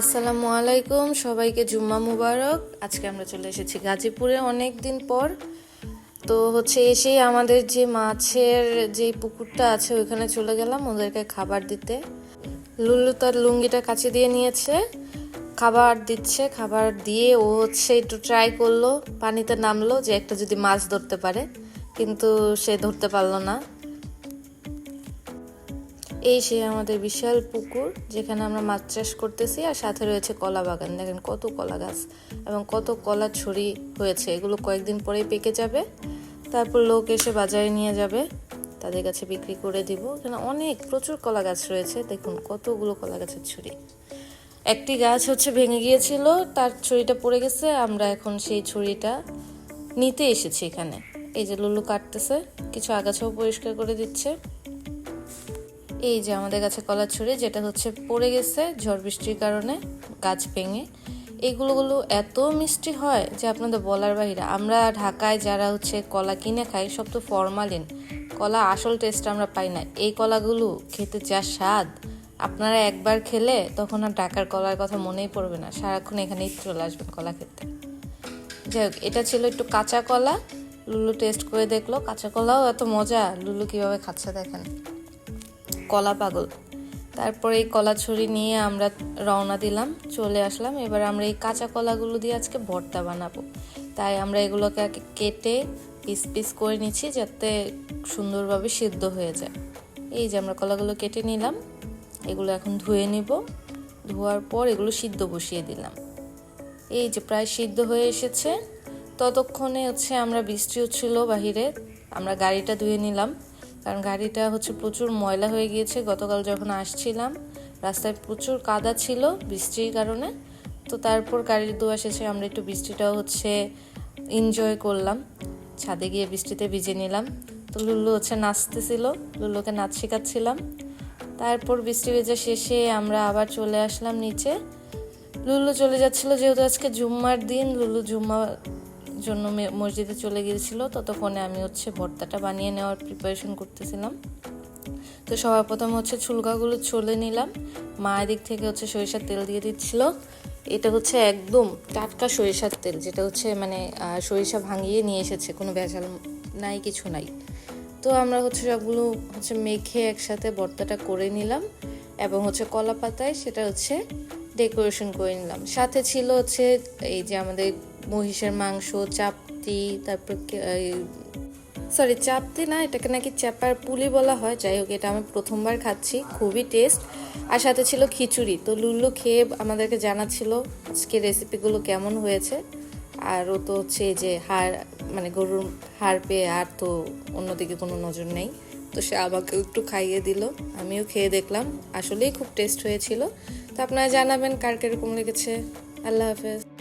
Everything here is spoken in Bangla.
আসসালামু আলাইকুম, সবাইকে জুম্মা মুবারক। আজকে আমরা চলে এসেছি গাজীপুরে অনেক দিন পর। তো হচ্ছে এসেই আমাদের যে মাছের যে পুকুরটা আছে, ওইখানে চলে গেলাম ওদেরকে খাবার দিতে। লুল্লু তার লুঙ্গিটা কাছে দিয়ে নিয়েছে। খাবার দিচ্ছে, খাবার দিয়ে ও হচ্ছে একটু ট্রাই করল, পানিতে নামলো যে একটা যদি মাছ ধরতে পারে। কিন্তু সে ধরতে পারল না। এই সে আমাদের বিশাল পুকুর, যেখানে আমরা মাছ চাষ করতেছি, আর সাথে রয়েছে কলা বাগান। দেখেন কত কলা গাছ এবং কত কলা ছড়ি হয়েছে। এগুলো কয়েকদিন পরেই পেকে যাবে। তারপর লোক এসে বাজারে নিয়ে যাবে। তাদের কাছে বিক্রি করে দিব। এখানে অনেক, প্রচুর কলা গাছ রয়েছে। দেখুন কতগুলো কলা গাছের ছড়ি একটি গাছ হচ্ছে ভেঙে গিয়েছিল, তার ছড়িটা পড়ে গেছে। আমরা এখন সেই ছড়িটা নিতে এসেছি এখানে। এই যে লুলু কাটতেছে, কিছু আগাছাও পরিষ্কার করে দিচ্ছে। এই যে আমাদের কাছে কলা ছড়ি যেটা হচ্ছে পড়ে গেছে ঝড় বৃষ্টির কারণে, গাছ ভেঙে। এগুলোগুলো এত মিষ্টি হয় যে আপনাদের বলার বাহিরে। আমরা ঢাকায় যারা হচ্ছে কলা কিনে খাই, সব তো ফরমালিন। কলা আসল টেস্ট আমরা পাই না। এই কলাগুলো খেতে যা স্বাদ। আপনারা একবার খেলে তখন আর ঢাকার কলার কথা মনেই পড়বে না। সারাক্ষণ এখানেই চলে আসবেন কলা খেতে। যাই হোক, এটা ছিল একটু কাঁচা কলা। লুলু টেস্ট করে দেখল। কাঁচা কলাও এত মজা। লুলু কীভাবে খাচ্ছে দেখেন। কলা পাগল। তারপরে এই কলা ছড়ি নিয়ে আমরা রওনা দিলাম, চলে আসলাম। এবার আমরা এই কাঁচা কলাগুলো দিয়ে আজকে ভর্তা বানাবো। তাই আমরা এগুলোকে আগে কেটে পিস পিস করে নিচ্ছি যাতে সুন্দরভাবে সিদ্ধ হয়ে যায়। এই যে আমরা কলাগুলো কেটে নিলাম, এগুলো এখন ধুয়ে নিব। ধোয়ার পর এগুলো সিদ্ধ বসিয়ে দিলাম। এই যে প্রায় সিদ্ধ হয়ে এসেছে, ততক্ষণে হচ্ছে আমরা বৃষ্টি হচ্ছিল বাহিরে, আমরা গাড়িটা ধুয়ে নিলাম। কারণ গাড়িটা হচ্ছে প্রচুর ময়লা হয়ে গিয়েছে। গতকাল যখন আসছিলাম, রাস্তায় প্রচুর কাদা ছিল বৃষ্টির কারণে। তো তারপর গাড়ির ধোয়া শেষে আমরা একটু বৃষ্টিটাও হচ্ছে এনজয় করলাম। ছাদে গিয়ে বৃষ্টিতে ভিজে নিলাম। তো লুল্লু হচ্ছে নাচতেছিল, লুল্লুকে নাচ শেখাচ্ছিলাম। তারপর বৃষ্টি ভেজা শেষে আমরা আবার চলে আসলাম নিচে। লুল্লু চলে যাচ্ছিল যেহেতু আজকে জুম্মার দিন, লুল্লু জুম্মা জন্য মসজিদে চলে গিয়েছিল, ততক্ষণে আমি হচ্ছে ভর্তাটা বানিয়ে নেওয়ার প্রিপারেশন করতেছিলাম। তো সবার প্রথম হচ্ছে ছুলকাগুলো চলে নিলাম মা দিক থেকে হচ্ছে সরিষার তেল দিয়ে দিচ্ছিল। এটা হচ্ছে একদম টাটকা সরিষার তেল, যেটা হচ্ছে মানে সরিষা ভাঙিয়ে নিয়ে এসেছে, কোনো ভেজাল নাই, কিছু নাই। তো আমরা হচ্ছে সবগুলো হচ্ছে মেখে একসাথে ভর্তাটা করে নিলাম, এবং হচ্ছে কলা পাতায় সেটা হচ্ছে ডেকোরেশন করে নিলাম। সাথে ছিল হচ্ছে এই যে আমাদের মহিষের মাংস, চাপতি, তারপর সরি চাপতি না, এটাকে নাকি চ্যাপার পুলি বলা হয়। যাই হোক, এটা আমি প্রথমবার খাচ্ছি, খুবই টেস্ট আর সাথে ছিল খিচুড়ি। তো লুল্লু খেয়ে আমাদেরকে জানাচ্ছিল আজকে রেসিপিগুলো কেমন হয়েছে। আর ও তো হচ্ছে যে হাড় মানে গরুর হাড় পেয়ে আর তো অন্যদিকে কোনো নজর নেই। তো সে আমাকে একটু খাইয়ে দিল। আমিও খেয়ে দেখলাম। আসলেই খুব টেস্ট হয়েছিল। তো আপনারা জানাবেন কার কীরকম লেগেছে। আল্লাহ হাফেজ।